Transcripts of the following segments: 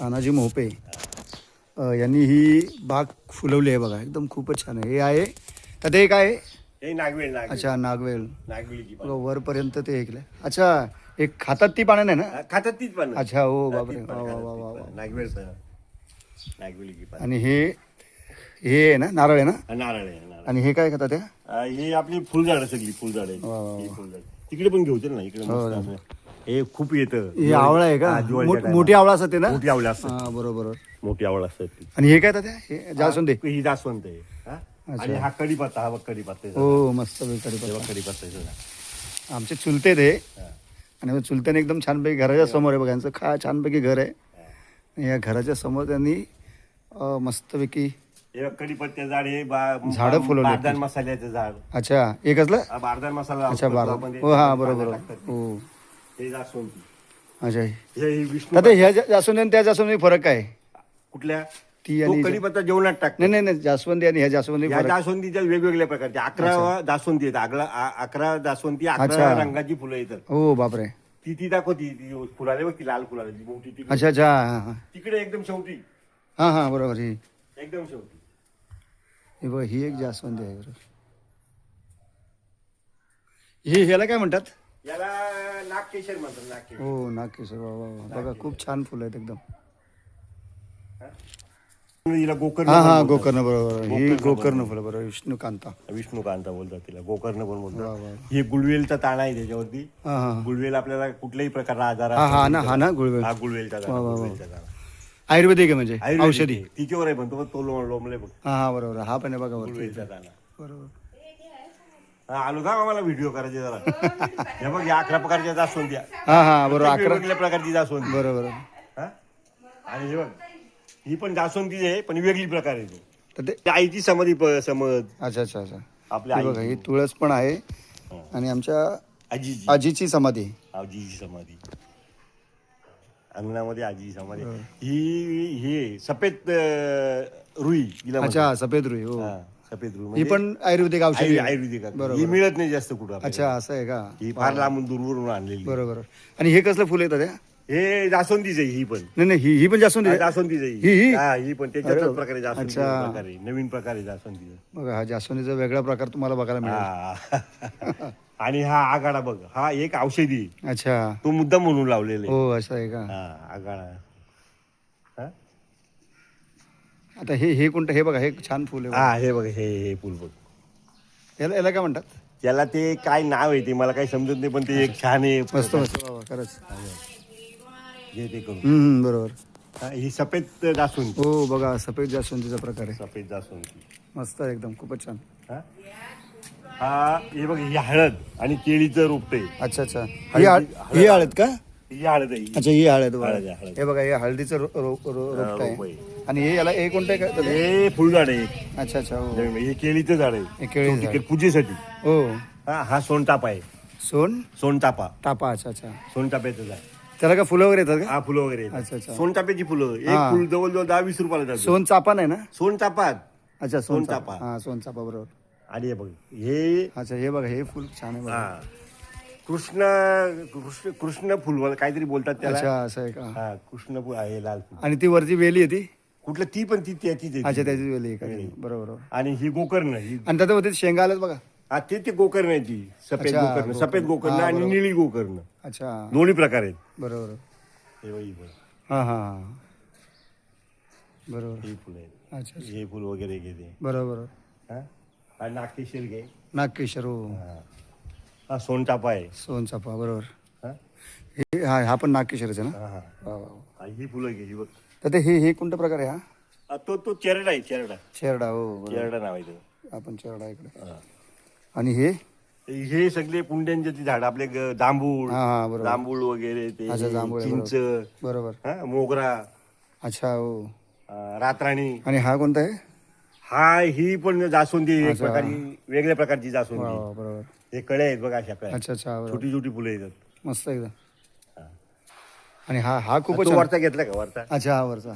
तानाजी मोहपे. अ, यांनी ही बाग फुलवली आहे बघा एकदम खूपच छान आहे. हे आहे तर ते काय आहे? हे नागवेल नागवेल. अच्छा नागवेल. नागवेलीची बघा, वरपर्यंत ते ऐकलं अच्छा एक खातात ती पानं नाही ना? पानं. खातात तीच पण अच्छा हो बापरे. वा वा वा वा वा. नागवेल नागवेलीची पानं. आणि हे हे आहे ना नारळ आहे ना? हा, नारळ आहे आणि हे काय खातात हा, हे आपली फुलझाडं सगळी फुलझाडं. वा, वा, ही फुलझाड. तिकडे पण घेऊ ना इकडे हो, मस्त खूप येतं. हे आवळा आहे का? हा, दिवाळीच्या मोठ-. मोठी आवळा असते ना? मोठी आवळा असतात हा बरोबर. मोठी आवळ असतात ती. आणि हे काय तात्या? हे जास्वंदी ही जास्वंत आहे. हा? आणि हा कडीपत्ता हा बघ कडीपत्ता आहे. हो मस्त बेकारी हे बघ आहे. सगळा. आमचे चुलते ते. हा. आणि चुलत्याने एकदम छानपैकी घराच्या समोर आहे बघा यांचं खा छानपैकी घर आहे. आणि या घराच्या समोर त्यांनी अं, मस्तपैकी हे बघ झाड हे बा- झाडं बा- फुलवली बारदान मसाल्याचं झाड. अच्छा एक असलं हा, बारदान मसाला अच्छा आपण बारा आपण ते हो हा बरोबर. टाकतात. हो. हे जास्वंदी. अच्छा. हे हे विष्णू ह्या जा- जास्वंदी आणि त्या जास्वंदी फरक काय? आहे? कुठल्या? ती तो आणि कडीपत्ता जेवणात टाक नाही नाही नाही जास्वंदी आणि ह्या जास्वंदी या फरक जास्वंदीच्या वेगवेगळ्या प्रकारच्या अकरा जास्वंदी आहेत. अकरा आ- अकरा जास्वंदी अकरा अच्छा. रंगाची फुलं येतात. हो बापरे. ती ती दाखवती ती फुलाले बघ ती लाल फुलाले ती मोठी ती अच्छा अच्छा हां हां. तिकडे एकदम शेवटी. हां हां बरोबर ही. एकदम शेवटी. हे बघ ही एक जास्वंदी आहे बरोबर. हे ह्याला काय म्हणतात? याला नागकेशर म्हणतात नागकेशर. हो नागकेशर वा वा वा. बघा खूप छान फुलं आहेत एकदम. हिला गोकर्ण हा हा बरोबर. ही गोकर्ण फुलं बरोबर. विष्णुकांता. विष्णुकांता बोलतात तिला गोकर्ण पण वा, वा. बोलतात हे गुळवेलचा ताणा आहे त्याच्यावरती. हा हा गुळवेल आपल्याला कुठल्याही प्रकारचा आजार हा हा ना हा ना गुळवेल. हा गुळवेलचा ताणा, वा, वा, वा. गुळवेलचा ताणा. आयुर्वेदिक आहे म्हणजे आयुर्वेदिक औषधी. आहे. तिच्यावर आहे पण तो तो लोंबले बघ हा हा बरोबर. हा पण आहे बघा वरती. गुळवेलचा ताणा बरोबर. हा, आलो आम्हाला व्हिडिओ करायचे जरा. हे बघ या अकरा प्रकारच्या जास्वंदी आहे. हा हा बरोबर अकरा वेगवेगळ्या प्रकारची जास्वंदी बरोबर. हा? आणि हे बघ ही पण आहे पण वेगळी प्रकार आहे तो. तर ते ती आईची समाधी प- समज. अच्छा अच्छा अच्छा. आपल्या हे बघा आई ही तुळस पण आहे आणि आमच्या आजीची. आजीची समाधी. आहे. आजीची समाधी. अंगणामध्ये आजीची समाधी. ही. हे सफेद अं, रुई हिला म्हणतात. अच्छा सफेद रुई हो. हा, सफेद रुई ही म्हणजे पण आयुर्वेदिक औषधी आयु-. आयुर्वेदिक आहे. बरोबर. ही मिळत नाही जास्त कुठं आपल्याला. अच्छा असं आहे का? ही फार लांबून दूरवरून आणलेली. बरोबर. आणि हे कसलं फुल येतात या? हे जास्वंदीच आहे ही पण. नाही नाही ही ही पण जास्त हा, जास्वंदीच आहे. ही- ही? हा, ही पण. त्याच्याच अरे, प्रकारे जास्वंदी अच्छा. प्रकारे. नवीन प्रकारे जास्वंदी बघा हा जास्वंदीचा वेगळा प्रकार तुम्हाला बघायला मिळेल. हा. आणि हा आगाडा बघ. हा एक औषधी आहे. अच्छा. तो मुद्दा म्हणून लावलेला आहे. हो असं आहे का? हा आगाडा हा? आता हे हे कोणतं हे बघा हे छान फुल आहे बघा. हा हे बघ हे हे फुल बघ. याला याला काय म्हणतात? त्याला ते काय नाव आहे ते मला काही समजत नाही पण ते एक छान आहे. मस्त मस्त वा वा, खरंच. घे ते हम्म, बरोबर. हा, ही सफेद जास्वंदी हो बघा सफेद जास्वंदीचा प्रकार आहे. सफेद जास्वंदी मस्त आहे एकदम खूपच छान. हा? हा हे बघ ही हळद आणि केळीचं रोपटे. अच्छा अच्छा. ही ही हळद का? ही हळद आहे ही. अच्छा ही हळद बघा. हळद आहे, हळद. हे बघा हे हळदीचं रो- रो- रो- रोपटं रोप आहे आहे. आणि हे याला हे कोणतं आहे का हे फुलझाड आहे अच्छा अच्छा हो हे केळीचं झाड आहे हे झाड. ते पूजेसाठी हो हा हा सोनटापा आहे सोन सोनटापा तापा अच्छा अच्छा सोनटाप्याचं झाड त्याला का फुलं वगैरे येतात का हा फुलं वगैरे येतात. अच्छा, अच्छा. सोनचाफ्याची फुलं एक. फुल जवळजवळ दहा वीस रुपयाला जातं सोन चापा नाही ना सोनचापात अच्छा सोन सोनचाफा. चापा हा सोन चापा बरोबर आणि हे बघ हे अच्छा हे बघा हे फुल छान आहे बघा. हा कृष्ण कृष्ण कृष्ण फुल काहीतरी बोलतात त्याला. अच्छा असं आहे का? हा कृष्ण फुल आहे लाल फुल. आणि ती वरची वेली आहे ती? कुठलं ती पण ती त्याचीच आहे अच्छा ती. त्याची वेली आहे का? ती? बरोबर बरोबर. आणि ही गोकर्ण ही आणि त्याच्यामध्ये शेंगा आल्यात बघा. हा ते ते गोकर्णाची सफेद अच्छा, गोकर्ण. गोकर्ण. सफेद गोकर्ण हा, आणि बरोबर. निळी गोकर्ण. अच्छा. दोन्ही प्रकार आहेत. बरोबर. हे बघ, ही बघ. हा हा हा. बरोबर. ही फुलं आहेत. अच्छा. हे फुल वगैरे घेते. बरोबर बरोबर. हा? आणि नागकेशर घे. नागकेशर हो. हा. हा सोनचापा आहे सोन चापा बरोबर. हा? हे हा हा पण नागकेशरच आहे ना? हा, हा. वा, वा, वा. हा, ही फुलं घे ही बघ. तर ते हे हे कोणता प्रकार आहे हा? हा, तो तो चेरडा आहे चेरडा. चेरडा हो बरोबर. चेरडा नाव आहे त्याचं. आपण चेरडा इकडे. हा. आणि हे? हे सगळे पुंड्यांचे ते झाड आपले ग- जांभूळ. हा हा बरोबर. जांभूळ वगैरे ते अच्छा, जांभूळ आहे, चिंच. बरोबर. हा, मोगरा. अच्छा हो. अं, रातराणी. आणि हा कोणता आहे? हा ही पण जास्वंदी एक प्रकारची वेगळ्या प्रकारची वा जास्वंदी वा बरोबर. हे कळे आहेत बघा अशा कळ्या अच्छा अच्छा छोटी छोटी फुलं येतात. मस्त एकदम. हा. आणि हा हा खूपच तो छान. वरचा घेतला का? वरचा? अच्छा हा वरचा.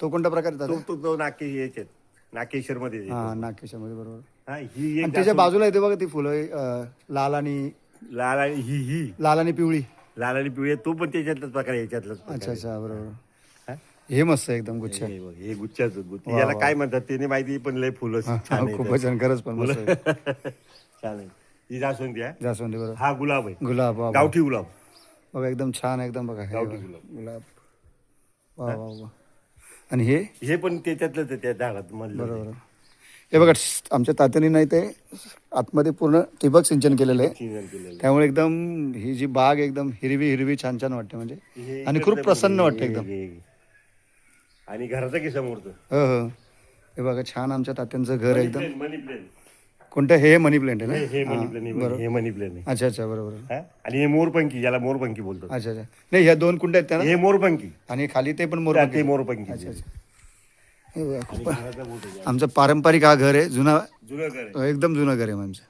तो कोणता प्रकार तो तो तो नाके याच्यात नाकेश्वर मध्ये हा नागकेशरमध्ये बरोबर. हा ही आणि एक त्याच्या बाजूला येते बघा ती फुलं अं, लाल आणि लाल आणि ही ही. लाल आणि पिवळी. लाल आणि पिवळे तो पण त्याच्यातलाच प्रकार आहे, याच्यातलाच प्रकार अच्छा आहे. अच्छा बरोबर. हा? मस्त आहे एकदम गुच्छ. हे बघ, हे गुच्छाच वा, याला वा. काय म्हणतात ते नाही माहिती पण लय फुलं छान आहे खूपच छान खरंच पण मस्त आहे. छान आहे ही जास्वंदी आहे. जास्वंदी बरोबर. हा गुलाब आहे. गुलाब वा वा. गावठी गुलाब. बघा एकदम छान एकदम बघा. हे गावठी बघा. गुलाब. गुलाब. वा वा वा. आणि हे? हे पण त्याच्यातलंच आहे, त्या झाडात मधलं बरोबर. हे बघा आमच्या तात्याने नाही ते आतमध्ये पूर्ण ठिबक सिंचन केलेलं आहे. केलेलं त्यामुळे एकदम ही जी बाग एकदम हिरवी हिरवी छान छान वाटते म्हणजे. हे आणि खूप प्रसन्न वाटतं एकदम. हे- हे. आणि घराचं की समोरचं हो हो. हे बघा छान आमच्या तात्यांचं घर आहे एकदम. मनी प्लेन कोणतं? हे मनी प्लांट आहे हे ना? हे मनी प्लेन हे बघ, हे मनी प्लेन आहे. अच्छा अच्छा बरोबर हा? आणि हे मोरपंखी याला मोरपंखी बोलतात अच्छा अच्छा. नाही ह्या दोन कुंड्या आहेत त्या ना? हे मोरपंखी. आणि खाली ते पण मोर ते मोरपंखी. अच्छा अच्छा. आहे. आमचं पारंपरिक हा घर आहे जुना जुनं घर आहे. एकदम जुनं घर आहे आमचं.